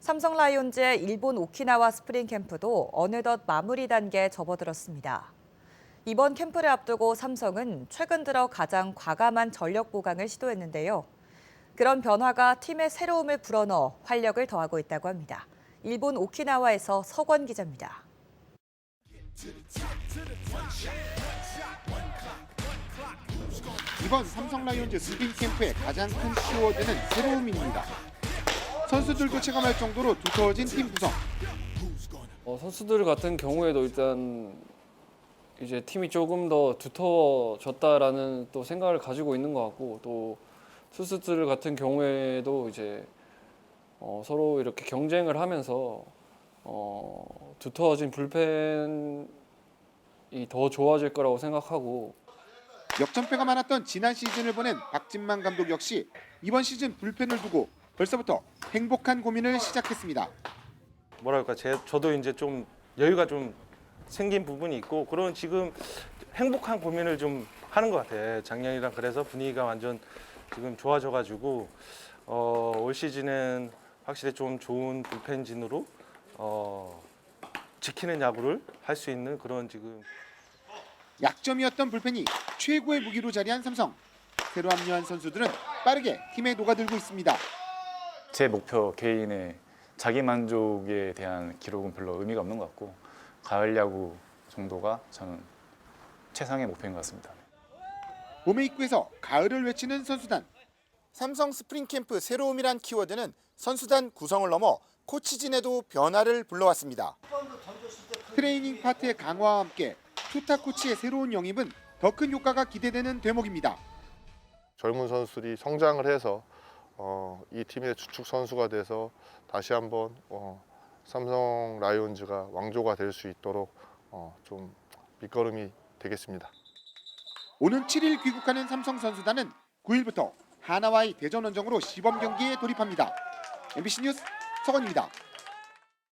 삼성 라이온즈의 일본 오키나와 스프링 캠프도 어느덧 마무리 단계에 접어들었습니다. 이번 캠프를 앞두고 삼성은 최근 들어 가장 과감한 전력 보강을 시도했는데요. 그런 변화가 팀의 새로움을 불어넣어 활력을 더하고 있다고 합니다. 일본 오키나와에서 서권 기자입니다. 이번 삼성 라이온즈 스프링 캠프의 가장 큰 키워드는 새로움입니다. 선수들도 체감할 정도로 두터워진 팀 구성. 어, 선수들 같은 경우에도 일단 이제 팀이 조금 더 두터워졌다라는 또 생각을 가지고 있는 것 같고 또 투수들 같은 경우에도 이제 어, 서로 이렇게 경쟁을 하면서 어, 두터워진 불펜이 더 좋아질 거라고 생각하고 역전패가 많았던 지난 시즌을 보낸 박진만 감독 역시 이번 시즌 불펜을 두고 벌써부터 행복한 고민을 시작했습니다. 뭐랄까 제 저도 이제 좀 여유가 좀 생긴 부분이 있고 그런 지금 행복한 고민을 좀 하는 것 같아. 작년이랑 그래서 분위기가 완전 지금 좋아져가지고 어, 올 시즌은 확실히 좀 좋은 불펜진으로 어, 지키는 야구를 할 수 있는 그런 지금 약점이었던 불펜이 최고의 무기로 자리한 삼성. 새로 합류한 선수들은 빠르게 팀에 녹아들고 있습니다. 제 목표 개인의 자기 만족에 대한 기록은 별로 의미가 없는 것 같고 가을 야구 정도가 저는 최상의 목표인 것 같습니다. 봄의 입구에서 가을을 외치는 선수단. 삼성 스프링 캠프 새로움이란 키워드는 선수단 구성을 넘어 코치진에도 변화를 불러왔습니다. 트레이닝 파트의 강화와 함께 투타 코치의 새로운 영입은 더 큰 효과가 기대되는 대목입니다. 젊은 선수들이 성장을 해서 어, 이 팀의 주축 선수가 돼서 다시 한번 어, 삼성 라이온즈가 왕조가 될 수 있도록 어, 좀 밑거름이 되겠습니다. 오는 7일 귀국하는 삼성 선수단은 9일부터 하나와의 대전 원정으로 시범 경기에 돌입합니다. MBC 뉴스 서건입니다.